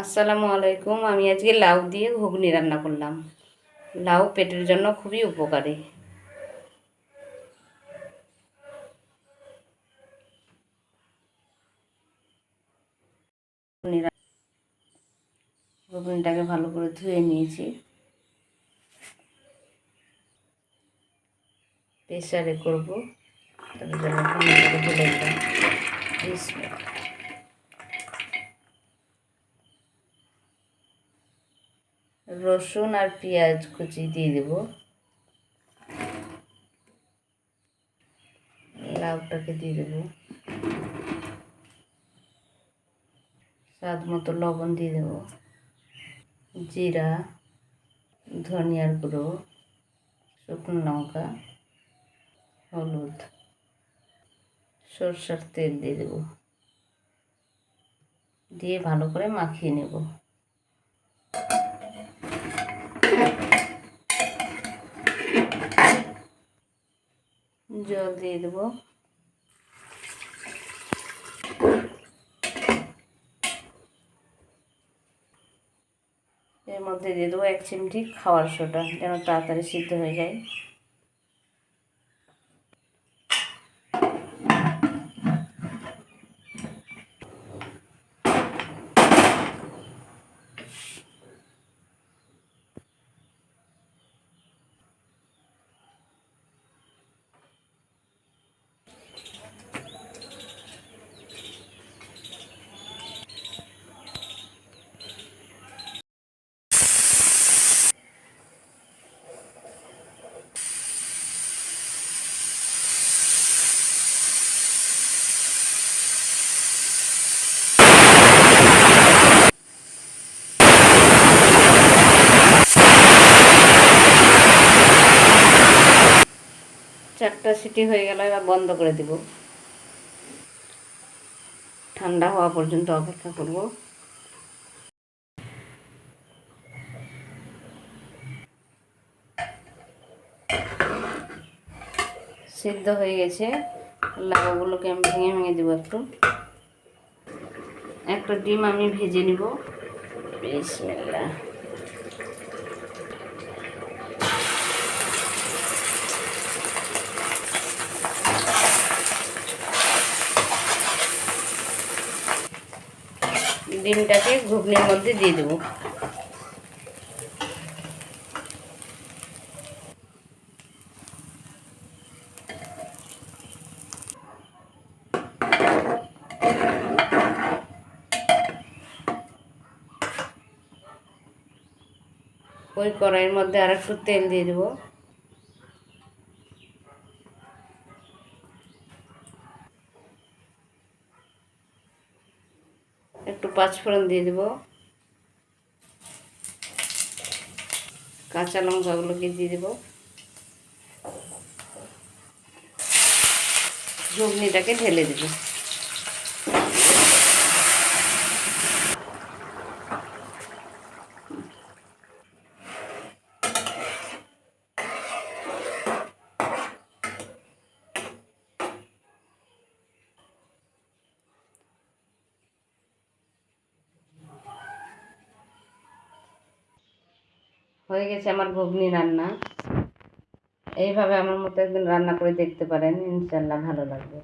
আসসালামু আলাইকুম। আমি আজকে লাউ দিয়ে ঘুগনি রান্না করলাম। লাউ পেটের জন্য খুবই উপকারী। ঘুগনিটাকে ভালো করে ধুয়ে নিয়েছি। প্রেসারে করব। তার জন্য ঘুগনিটাকে ঢেলে দিলাম বিসমিল্লাহ। রসুন আর পেঁয়াজ কুচি দিয়ে দেব। লাউটাকে দিয়ে দেব। স্বাদ মতো লবণ দিয়ে দেব। জিরা, ধনিয়ার গুঁড়ো, শুকনো লঙ্কা, হলুদ, সরষের তেল দিয়ে দেব। দিয়ে ভালো করে মাখিয়ে নেব। জল দিয়ে দেবো। এর মধ্যে দিয়ে দেবো এক চিমটি খাওয়ার সোডা, যেন তাড়াতাড়ি সিদ্ধ হয়ে যায়। চারটা সিটি হয়ে গেল, এবার বন্ধ করে দেব। ঠান্ডা হওয়া পর্যন্ত অপেক্ষা করব। সিদ্ধ হয়ে গেছে। লাউগুলোকে আমি ভেঙে ভেঙে দেবো একটু। একটা ডিম আমি ভেজে নিব। বিসমিল্লাহ। ডিমটাকে ঘুগনির মধ্যে দিয়ে দেবো। ওই কড়াইয়ের মধ্যে আর একটু তেল দিয়ে দেবো। একটু পাঁচফোড়ন দিয়ে দেবো। কাঁচা লঙ্কাগুলোকে দিয়ে দেবো। ঘুগনিটাকে ঢেলে দেবো। হয়ে গেছে আমার ঘুগনি রান্না। এইভাবে আমার মতো একদিন রান্না করে দেখতে পারেন ইনশাল্লাহ ভালো লাগবে।